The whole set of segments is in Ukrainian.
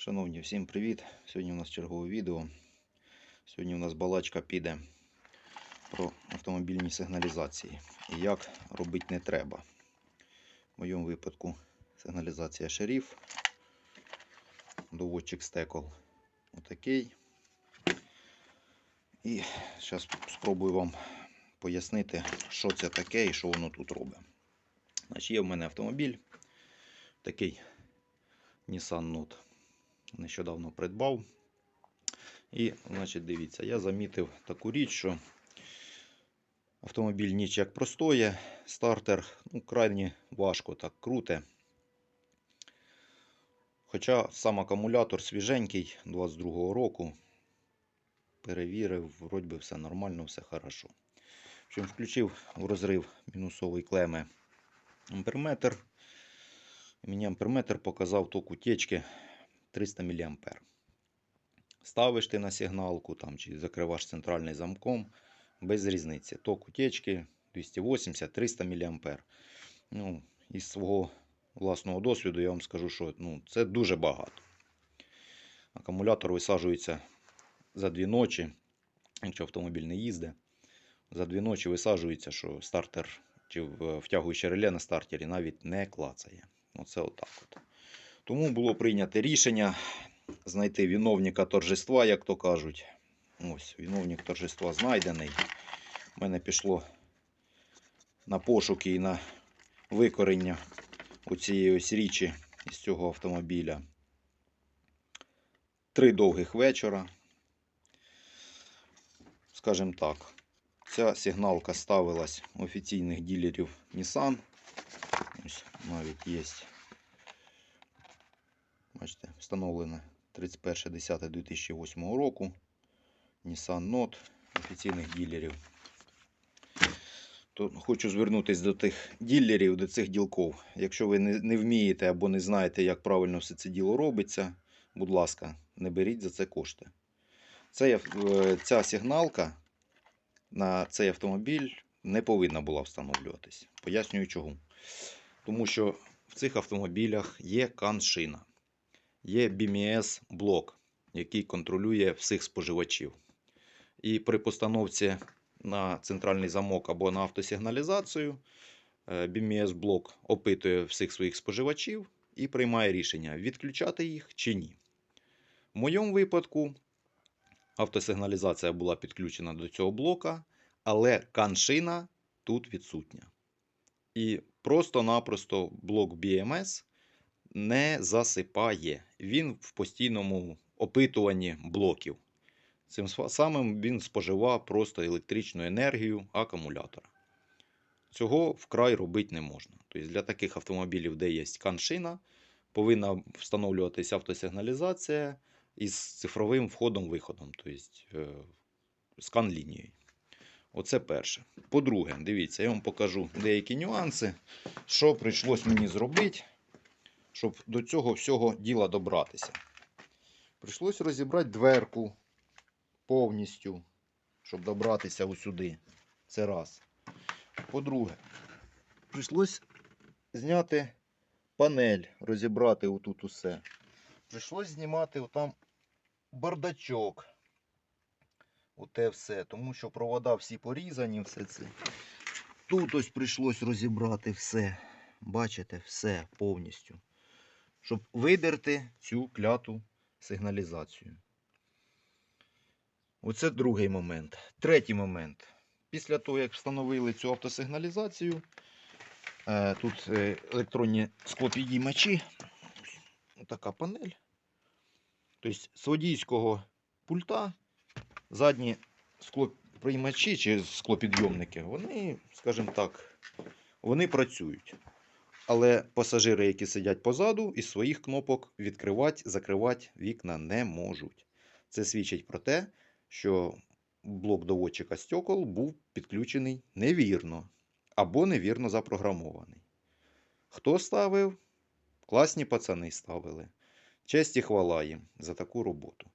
Шановні, всім привіт! Сьогодні у нас чергове відео. Сьогодні у нас балачка піде про автомобільні сигналізації і як робити не треба. В моєму випадку сигналізація шериф, доводчик стекол отакий. І зараз спробую вам пояснити, що це таке і що воно тут робить. Значить, є в мене автомобіль, такий Nissan Note нещодавно придбав. І, значить, дивіться, я замітив таку річ, що автомобіль ніч як простоє, стартер ну, крайне важко так круте. Хоча сам акумулятор свіженький 22-го року. Перевірив, вроді би все нормально, все хорошо. Общем, включив в розрив мінусової клеми амперметр. Мені амперметр показав ток утечки 300 мА. Ставиш ти на сигналку там, чи закриваєш центральним замком, без різниці. Ток утечки 280-300 мА. Ну, із свого власного досвіду я вам скажу, що ну, це дуже багато. Акумулятор висаджується за дві ночі, якщо автомобіль не їздить. За дві ночі висаджується, що стартер чи втягуюче реле на стартері навіть не клацає. Оце отак от. Тому було прийнято рішення знайти виновника торжества, як то кажуть. Ось, виновник торжества знайдений. У мене пішло на пошуки і на викорення у цієї ось річі із цього автомобіля. Три довгих вечора. Скажімо так, ця сигналка ставилась офіційних ділерів Nissan. Ось навіть є. Бачите, встановлена 31.10.2008 року. Nissan Note офіційних ділерів. То хочу звернутися до тих ділерів, до цих ділків. Якщо ви не, не вмієте або не знаєте, як правильно все це діло робиться, будь ласка, не беріть за це кошти. Це, е, ця сигналка на цей автомобіль не повинна була встановлюватись. Пояснюю чому. Тому що в цих автомобілях є каншина, є BMS блок, який контролює всіх споживачів. І при постановці на центральний замок або на автосигналізацію BMS блок опитує всіх своїх споживачів і приймає рішення, відключати їх чи ні. В моєму випадку автосигналізація була підключена до цього блока, але каншина тут відсутня. І просто-напросто блок BMS не засипає. Він в постійному опитуванні блоків. Цим самим він споживав просто електричну енергію акумулятора. Цього вкрай робити не можна. Тобто Для таких автомобілів, де є каншина, повинна встановлюватися автосигналізація із цифровим входом-виходом, тобто скан-лінією. Оце перше. По-друге, дивіться, я вам покажу деякі нюанси, що прийшлось мені зробити, щоб до цього всього діла добратися. Прийшлось розібрати дверку повністю, щоб добратися усюди. Це раз. По-друге, прийшлось зняти панель, розібрати отут усе. Прийшлось знімати отам бардачок. Оте все, тому що провода всі порізані, все це. Тут ось прийшлось розібрати все. Бачите, все повністю. Щоб видерти цю кляту сигналізацію. Оце другий момент. Третій момент. Після того, як встановили цю автосигналізацію, е, тут е, електронні склопідіймачі. Така панель. Тобто з водійського пульта задні склоприймачі чи склопідйомники, вони, скажімо так, вони працюють. Але пасажири, які сидять позаду, із своїх кнопок відкривати, закривати вікна не можуть. Це свідчить про те, що блок доводчика стекол був підключений невірно або невірно запрограмований. Хто ставив? Класні пацани ставили. Честь і хвала їм за таку роботу.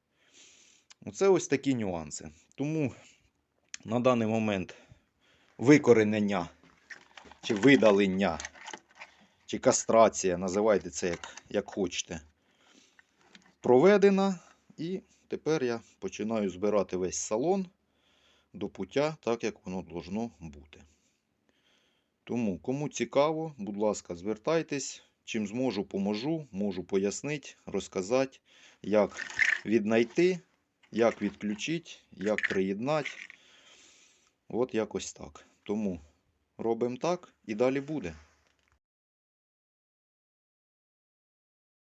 Оце ось такі нюанси. Тому на даний момент викоренення чи видалення, чи кастрація, називайте це як, як хочете. проведена. І тепер я починаю збирати весь салон до пуття, так як воно должно бути. Тому, кому цікаво, будь ласка, звертайтесь. Чим зможу, поможу, можу пояснити, розказати, як віднайти, як відключити, як приєднати. От якось так. Тому робимо так і далі буде.